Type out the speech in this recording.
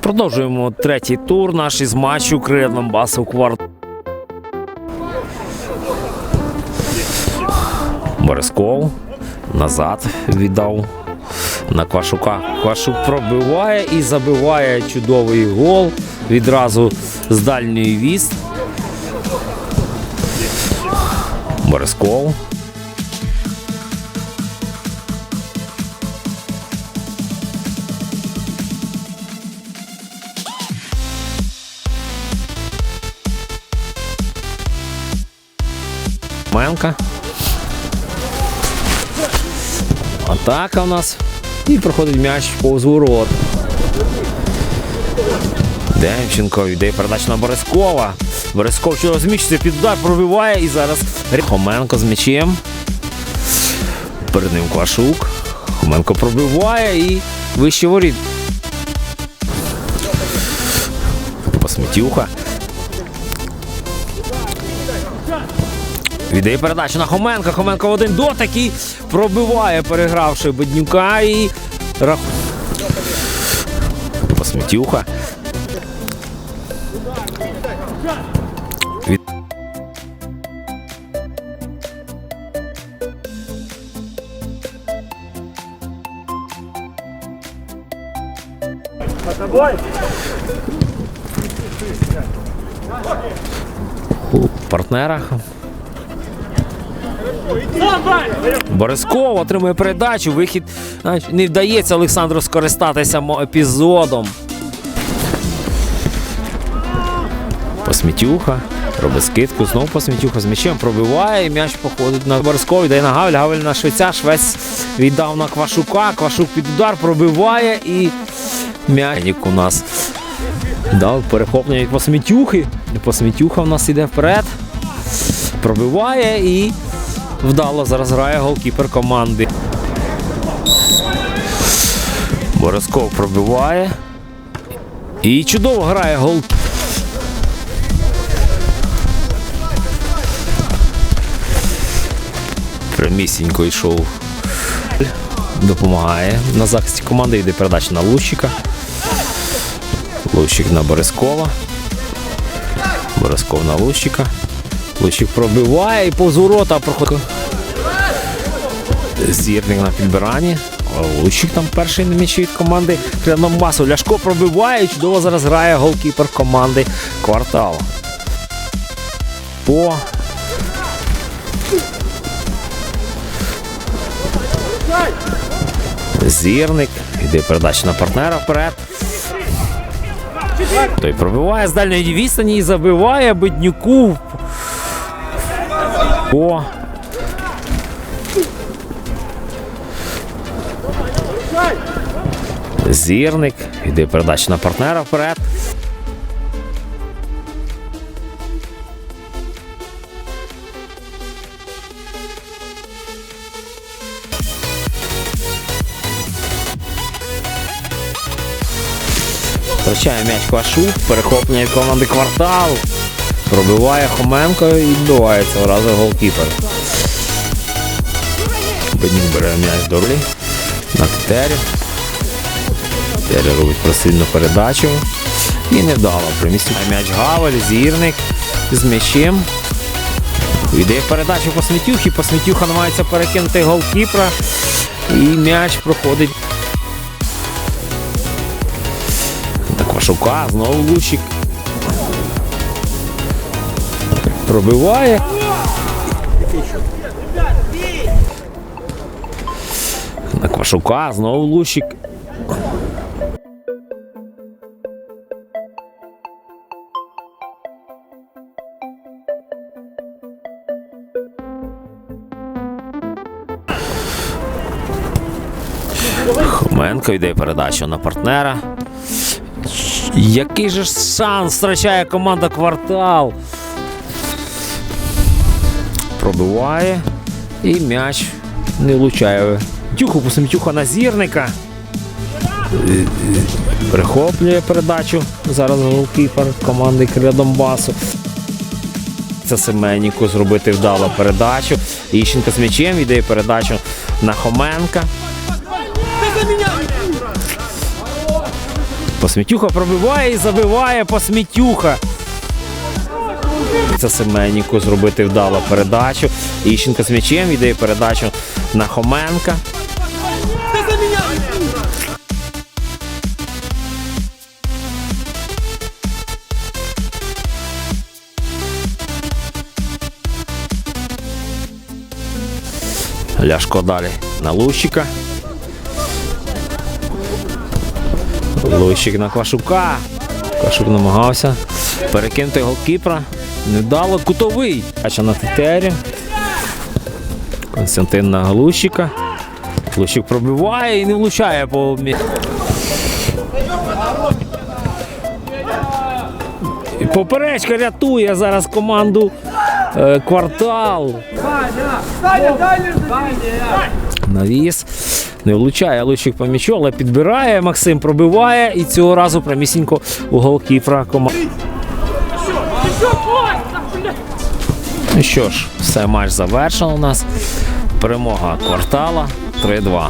Продовжуємо третій тур наш із матчу Крия Донбасу кварт. Борисков назад віддав на Квашука. Квашук пробиває і забиває чудовий гол відразу з дальньої віст. Борисков. Менка. Атака у нас. І проходить м'яч повз ворот. Демченко йде передача на Борискова. Борисков що розміщується під удар, пробиває і зараз Хоменко з м'ячем. Перед ним Квашук. Хоменко пробиває і вище воріт. Посмітюха. Віддає передачу на Хоменка. Хоменко в один дотик пробиває, перегравши Беднюка і рах... Посмітюха. У партнера. Борисков отримує передачу. Вихід не вдається Олександру скористатися епізодом. Посмітюха. Робить скидку, знову посмітюха з м'ячем пробиває, і м'яч походить на Борисков, йде на Гавель, Гавель на Швеця, Швець віддав на Квашука, Квашук під удар пробиває і м'ячник у нас дав перехоплення від посмітюхи. Посмітюха у нас йде вперед, пробиває і вдало зараз грає голкіпер команди. Борисков пробиває. І чудово грає гол. Прямісінько йшов. Допомагає на захисті команди. Йде передача на Лущика. Лущик на Борискова. Борисков на Лущика. Лущик пробиває і повз ворота проходить. Зірник на підбиранні. Лущик там перший на м'ячі від команди Донбасу. Ляшко пробиває. Чудово зараз грає голкіпер команди Квартал. По Зірник. Йде передача на партнера вперед. Той пробиває з дальньої відстані і забиває Беднюку. О. Зірник. Йде передача на партнера вперед. Втрачає м'яч Квашук, перехоплення команди квартал. Пробиває Хоменко і відбивається одразу голкіпер. Беднюк бере м'яч до рулі. На Тетері. Тетері робить просильну передачу. І невдало примістив м'яч Гавель, зірник з м'ячем. Йде передачу по Смітюхі. По Смітюха намагається перекинути голкіпера. І м'яч проходить на Квашука, знову лучик. Пробиває. На Квашука, знову лучик. Хоменко йде передача на партнера. Який же шанс втрачає команда квартал. Пробиває. І м'яч не влучає. Тюху Посемтюха на зірника. Прихоплює передачу. Зараз голкіпер команди Криля Донбасу. Це Семенніку зробити вдало передачу. Іщенко з м'ячем віддає передачу на Хоменка. Посмітюха пробиває і забиває Посмітюха. Це Семенніку зробити вдало передачу. Іщенко з м'ячем віддає передачу на Хоменка. Ляшко далі на Лущика. Лущик на Квашука. Квашук намагався перекинути голкіпера. Невдало кутовий. Ача на Тетері. Константин на Глущика. Глущик пробиває і не влучає по Поперечка рятує зараз команду е, квартал. Навіс. Не влучає Лучик по м'ячу, але підбирає. Максим пробиває і цього разу прямісінько у голкіпера команди. Ну що ж, все матч завершено у нас. Перемога квартала 3-2.